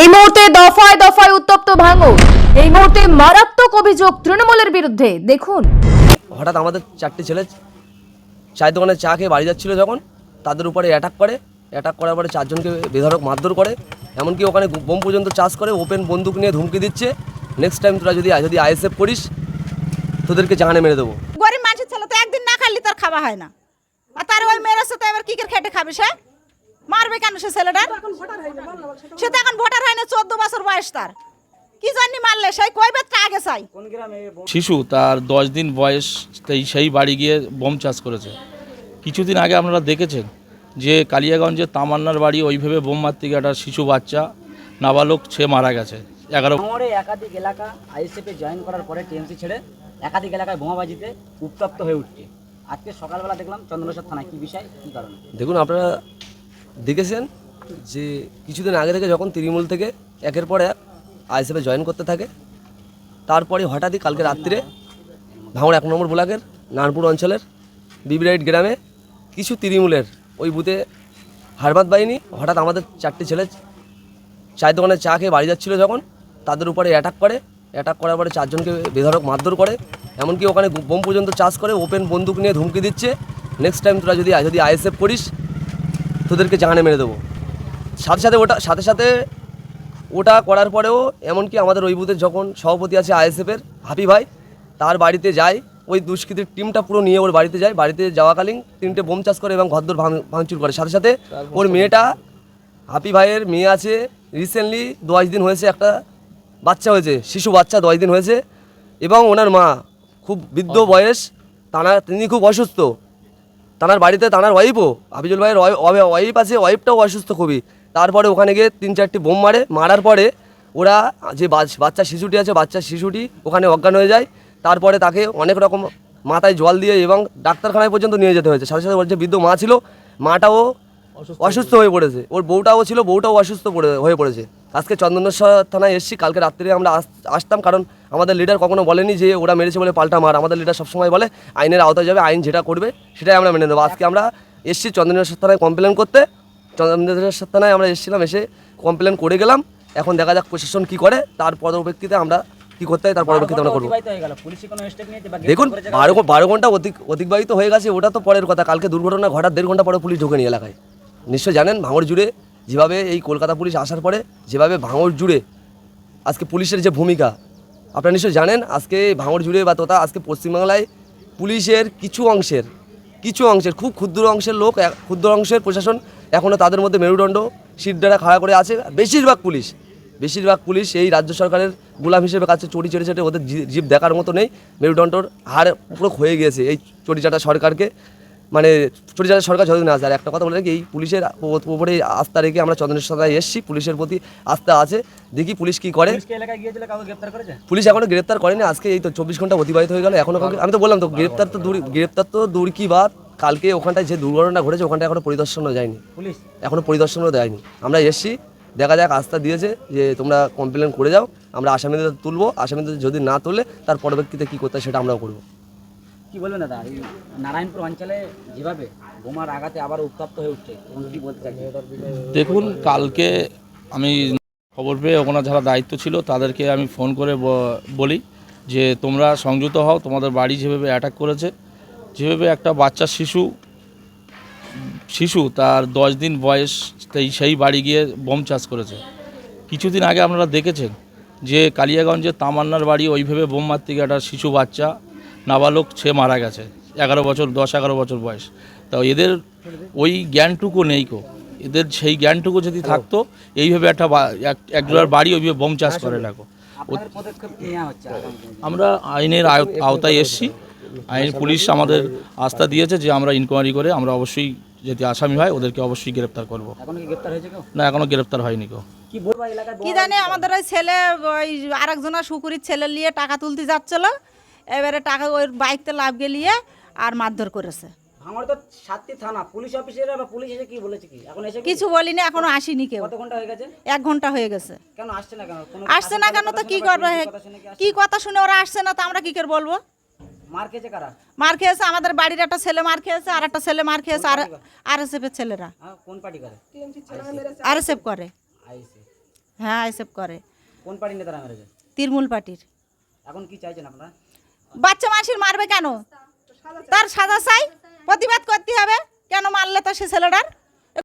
এই মুহূর্তে দফায় দফায় উত্তপ্ত ভাঙর এই মুহূর্তে মারাত্মক অভিযোগ তৃণমূলের বিরুদ্ধে। দেখুন। হঠাৎ আমাদের চারটি ছেলে চায়ের দোকানে চা খেয়ে বাড়ি যাচ্ছিল যখন তাদের উপরে অ্যাটাক করে। অ্যাটাক করার পরে চারজনকে বেধড়ক মারধর করে। এমনকি ওখানে বোম পর্যন্ত চাষ করে ওপেন বন্দুক নিয়ে ধুমকি দিচ্ছে। নেক্সট টাইম তোরা যদি যদি আইএসএফ করিস তোদেরকে জাহানে মেরে দেবো। গরিব মানুষের ছেলে তো একদিন না খালি তার খাওয়া হয় না। আর তার ওই মেয়ের সাথে এবার কি করে খেটে খাবে সে? মারবে কেন সে ছেলেটা? সে তো এখন ভোটার হয় না চোদ্দ বছর বয়স তার। কি জানি মারলে সেই কই বেতটা আগে চাই। শিশু তার দশ দিন বয়স তাই সেই বাড়ি গিয়ে বোম চাষ করেছে। কিছুদিন আগে আপনারা দেখেছেন যে কালিয়াগঞ্জে তামান্নার বাড়ি ওইভাবে বোম মারতে গিয়ে একটা শিশু বাচ্চা নাবালক সে মারা গেছে। এগারো ভাঙড়ে একাধিক এলাকা আইএসএফে জয়েন করার পরে টিএমসি ছেড়ে একাধিক এলাকায় বোমাবাজিতে উত্তপ্ত হয়ে উঠছে। আজকে সকালবেলা দেখলাম চন্দ্রশেখর থানায় কি বিষয় কি কারণে? দেখুন আপনারা দেখেছেন যে কিছুদিন আগে থেকে যখন তৃণমূল থেকে একের পর এক আইএসএফে জয়েন করতে থাকে, তারপরে হঠাৎই কালকে রাত্রিরে ভাঙড় এক নম্বর ব্লকের নারপুর অঞ্চলের বিবিরাইট গ্রামে কিছু তৃণমূলের ওই বুথে হারবাদ বাহিনী হঠাৎ আমাদের চারটি ছেলে চায়ের দোকানে চা খেয়ে বাড়ি যাচ্ছিল যখন, তাদের উপরে অ্যাটাক করে। অ্যাটাক করার পরে চারজনকে বেধড়ক মারধর করে। এমনকি ওখানে বোম পর্যন্ত চাষ করে ওপেন বন্দুক নিয়ে ধুমকি দিচ্ছে। নেক্সট টাইম তোরা যদি যদি আইএসএফ করিস তোদেরকে জাহানে মেরে দেবো। সাথে সাথে ওটা সাথে সাথে ওটা করার পরেও এমনকি আমাদের ওই বুথের যখন সভাপতি আছে আইএসএফের হাপি ভাই তার বাড়িতে যায় ওই দুষ্কৃতির টিমটা পুরো নিয়ে ওর বাড়িতে যায় বাড়িতে যাওয়াকালীন তিনটে বোম চাষ করে এবং ঘরদোর ভাঙ ভাঙচুর করে। সাথে সাথে ওর মেয়েটা হাপি ভাইয়ের মেয়ে আছে রিসেন্টলি দশ দিন হয়েছে একটা বাচ্চা হয়েছে শিশু বাচ্চা দশ দিন হয়েছে এবং ওনার মা খুব বৃদ্ধ বয়স তারা তিনি খুব অসুস্থ। তানার বাড়িতে তানার ওয়াইফও হাফিজুল ভাইয়ের ওয়াইফ আছে ওয়াইফটাও অসুস্থ খুবই। তারপরে ওখানে গিয়ে তিন চারটি বোম মারে। মারার পরে ওরা যে বাচ- বাচ্চা শিশুটি আছে বাচ্চা শিশুটি ওখানে অজ্ঞান হয়ে যায়। তারপরে তাকে অনেক রকম মাথায় জল দিয়ে এবং ডাক্তারখানায় পর্যন্ত নিয়ে যেতে হয়েছে। সাথে সাথে যে বৃদ্ধ মা ছিল মাটাও অসুস্থ হয়ে পড়েছে। ওর বউটাও ছিল বউটাও অসুস্থ হয়ে পড়েছে। আজকে চন্দনেশ্বর থানায় এসেছি কালকে রাত্রে আমরা আস- আসতাম কারণ আমাদের লিডার কখনো বলেনি যে ওরা মেরেছে বলে পাল্টা মার। আমাদের লিডার সবসময় বলে আইনের আওতায় যাবে আইন যেটা করবে সেটাই আমরা মেনে নেব। আজকে আমরা এসেছি চন্দনেশ্বর থানায় কমপ্লেন করতে। চন্দনেশ্বর থানায় আমরা এসেছিলাম এসে কমপ্লেন করে গেলাম। এখন দেখা যাক প্রশাসন কি করে। তার পরবর্তীতে আমরা কি করতে হয় তার পরবর্তীতে আমরা করব। দেখুন বারো বারো ঘণ্টা অতিক অতিবাহিত হয়ে গেছে ওটা তো পরের কথা। কালকে দুর্ঘটনা ঘটার দেড় ঘণ্টা পরে পুলিশ ঢোকেনি এলাকায়। নিশ্চয় জানেন ভাঙড় জুড়ে যেভাবে এই কলকাতা পুলিশ আসার পরে যেভাবে ভাঙড় জুড়ে আজকে পুলিশের যে ভূমিকা আপনারা নিশ্চয় জানেন, আজকে ভাঙড় জুড়ে বা তথা আজকে পশ্চিমবাংলায় পুলিশের কিছু অংশের কিছু অংশের, খুব ক্ষুদ্র অংশের লোক ক্ষুদ্র অংশের প্রশাসন এখনও তাদের মধ্যে মেরুদণ্ড সিটডারা খাড়া করে আছে। বেশিরভাগ পুলিশ বেশিরভাগ পুলিশ এই রাজ্য সরকারের গোলাম হিসেবে কাছে চড়ি চেটে চেটে ওদের জীব দেখার মতো নেই। মেরুদণ্ডর হার পুরো হয়ে গিয়েছে এই চটিচাটা সরকারকে। মানে চটিচাটা সরকার যতদিন আসে। আর একটা কথা বলে এই পুলিশের উপরে আস্থা রেখে আমরা চন্দনের চন্দ্রেশ্বরায় এসেছি পুলিশের প্রতি আস্থা আছে। দেখি পুলিশ কি করে। পুলিশ এখনও গ্রেপ্তার করেনি। আজকে এই তো চব্বিশ ঘণ্টা অতিবাহিত হয়ে গেল এখনও কাউকে আমি তো বললাম তো গ্রেপ্তার তো দূর গ্রেপ্তার তো দূর কি বাদ কালকে ওখানটায় যে দুর্ঘটনা ঘটেছে ওখানটা এখনও পরিদর্শনও যায়নি। পুলিশ? এখনও পরিদর্শনও দেয়নি। আমরা এসছি দেখা যাক আস্থা দিয়েছে যে তোমরা কমপ্লেন করে যাও। আমরা আসামিদের তুলবো। আসামিদের যদি না তুলে তার পরবর্তীতে কী করতে হয় সেটা আমরাও করব। কি বলবেন দাদা? এই নারায়ণপুর অঞ্চলে যেভাবে বোমার আঘাতে আবার উত্তপ্ত হয়ে উঠছে কি বলতে দেখুন, কালকে আমি খবর পেয়ে ওখানে যারা দায়িত্ব ছিল, তাদেরকে আমি ফোন করে বলি যে তোমরা সংযুক্ত হও, তোমাদের বাড়ি যেভাবে অ্যাটাক করেছে, যেভাবে একটা বাচ্চা শিশু শিশু তার দশ দিন বয়স তাই সেই বাড়ি গিয়ে বোম চাষ করেছে। কিছুদিন আগে আপনারা দেখেছেন যে কালিয়াগঞ্জে তামান্নার বাড়ি ওইভাবে বোম মারতে গিয়ে একটা শিশু বাচ্চা নাবালক সে মারা গেছে এগারো বছর দশ এগারো বছর বয়স। তা এদের ওই জ্ঞানটুকু নেই কো এদের সেই জ্ঞানটুকু যদি থাকতো এইভাবে একটা একজোড়ার বাড়ি ওইভাবে বোম চাষ করে রাখো? আমরা আইনের আওতায় এসেছি। আইন পুলিশ আমাদের আস্থা দিয়েছে যে আমরা ইনকোয়ারি করে আমরা অবশ্যই যদি আসামি হয় ওদেরকে অবশ্যই গ্রেপ্তার করব। এখনও কি গ্রেফতার হয়েছে না এখনও গ্রেপ্তার হয়নি কেউ কি কি জানি আমাদের ওই ছেলে ওই আরেকজনা শুকুরির ছেলে নিয়ে টাকা তুলতে যাচ্ছিল। এবারে টাকা ওই বাইকতে লাভ গেলিয়ে আর মারধর করেছে। আমার তো সাতটি থানা পুলিশ বা পুলিশ এসে কি বলেছে কি? এখন এসে কিছু বলিনি এখনও আসেনি কেউ। কত ঘণ্টা হয়ে গেছে? এক ঘণ্টা হয়ে গেছে। কেন আসছে না কেন? আসছে না কেন তো কি করবে? কি কথা শুনে ওরা আসছে না তো আমরা কি করে বলব? মার খেয়েছে কারা? মার খেয়েছে আমাদের বাড়ির একটা ছেলে মার খেয়েছে আর একটা ছেলে মার খেয়েছে আর আর এস এফের ছেলেরা। হ্যাঁ কোন পার্টি করে? আর এস এফ করে। হ্যাঁ আইসেপ করে। কোন পার্টির নেতারা মেরেছে? তৃণমূল পার্টির। এখন কি চাইছেন আপনারা? বাচ্চা মানুষের মারবে কেন? তার সাজা চাই? প্রতিবাদ করতে হবে? কেন মারলে তো সে ছেলেটার?